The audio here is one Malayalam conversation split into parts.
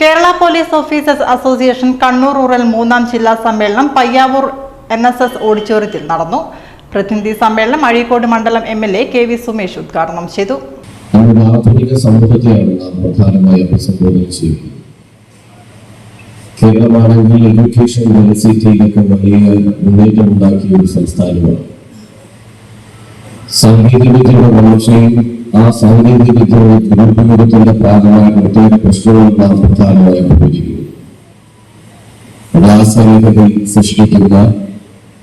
Kerala police officers association Kannur rural മൂന്നാം ജില്ലാ സമ്മേളനം പയ്യാവൂർ എൻ എസ് എസ് ഓഡിറ്റോറിയത്തിൽ നടന്നു. പ്രതിനിധി സമ്മേളനം അഴീക്കോട് മണ്ഡലം M L A K V Sumesh ഉദ്ഘാടനം ചെയ്തു. കേരളമാണെങ്കിൽ എഡ്യൂക്കേഷൻ പോളിസിറ്റിയിലൊക്കെ വലിയ മുന്നേറ്റം ഉണ്ടാക്കിയ ഒരു സംസ്ഥാനമാണ്. സാങ്കേതികവിദ്യയുടെ വളർച്ചയും ആ സാങ്കേതികവിദ്യയുടെ ദുരുപയോഗത്തിന്റെ ഭാഗമായി പ്രത്യേക പ്രശ്നങ്ങൾ നാം പ്രധാനമായി അനുഭവിക്കുന്നു രാസമേഖലയിൽ സൃഷ്ടിക്കുന്ന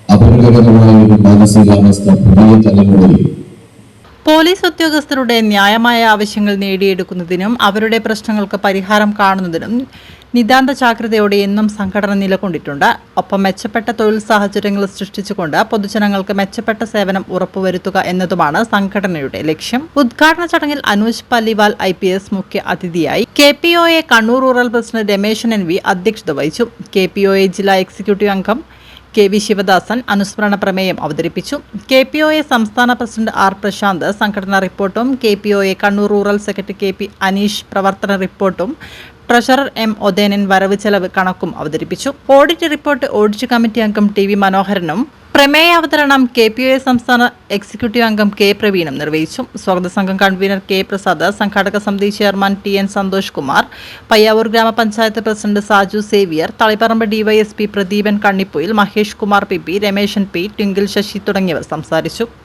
അപകടകരമായ ഒരു മാനസികാവസ്ഥ പുതിയ തലമുറയിൽ പോലീസ് ഉദ്യോഗസ്ഥരുടെ ന്യായമായ ആവശ്യങ്ങൾ നേടിയെടുക്കുന്നതിനും അവരുടെ പ്രശ്നങ്ങൾക്ക് പരിഹാരം കാണുന്നതിനും നിതാന്ത ജാഗ്രതയോടെ എന്നും സംഘടന നിലകൊണ്ടിട്ടുണ്ട്. ഒപ്പം മെച്ചപ്പെട്ട തൊഴിൽ സാഹചര്യങ്ങൾ സൃഷ്ടിച്ചുകൊണ്ട് പൊതുജനങ്ങൾക്ക് മെച്ചപ്പെട്ട സേവനം ഉറപ്പുവരുത്തുക എന്നതുമാണ് സംഘടനയുടെ ലക്ഷ്യം. ഉദ്ഘാടന ചടങ്ങിൽ Anuj Paliwal I P S മുഖ്യ അതിഥിയായി K P O A Kannur rural president Rameshan N V അധ്യക്ഷത വഹിച്ചു. കെ പി ഒ എ ജില്ലാ എക്സിക്യൂട്ടീവ് അംഗം കെ വി ശിവദാസൻ അനുസ്മരണ പ്രമേയം അവതരിപ്പിച്ചു. കെ പി ഒ എ സംസ്ഥാന പ്രസിഡന്റ് ആർ പ്രശാന്ത് സംഘടനാ റിപ്പോർട്ടും K P O A Kannur rural secretary K P Aneesh പ്രവർത്തന റിപ്പോർട്ടും ട്രഷറർ എം ഒദേനൻ വരവ് ചെലവ് കണക്കും അവതരിപ്പിച്ചു. ഓഡിറ്റ് റിപ്പോർട്ട് ഓഡിറ്റ് കമ്മിറ്റി അംഗം ടി വി മനോഹരനും പ്രമേയ അവതരണം കെ പി ഐ സംസ്ഥാന എക്സിക്യൂട്ടീവ് അംഗം കെ പ്രവീണും നിർവഹിച്ചു. സ്വാഗത സംഘം കൺവീനർ കെ പ്രസാദ് സംഘാടക സമിതി chairman T N Santhosh Kumar Payyavur ഗ്രാമപഞ്ചായത്ത് president Saju Xavier Taliparamba DYSP Pradeepan Kannipoyil Mahesh Kumar P P Rameshan P twinkle Sasi തുടങ്ങിയവർ സംസാരിച്ചു.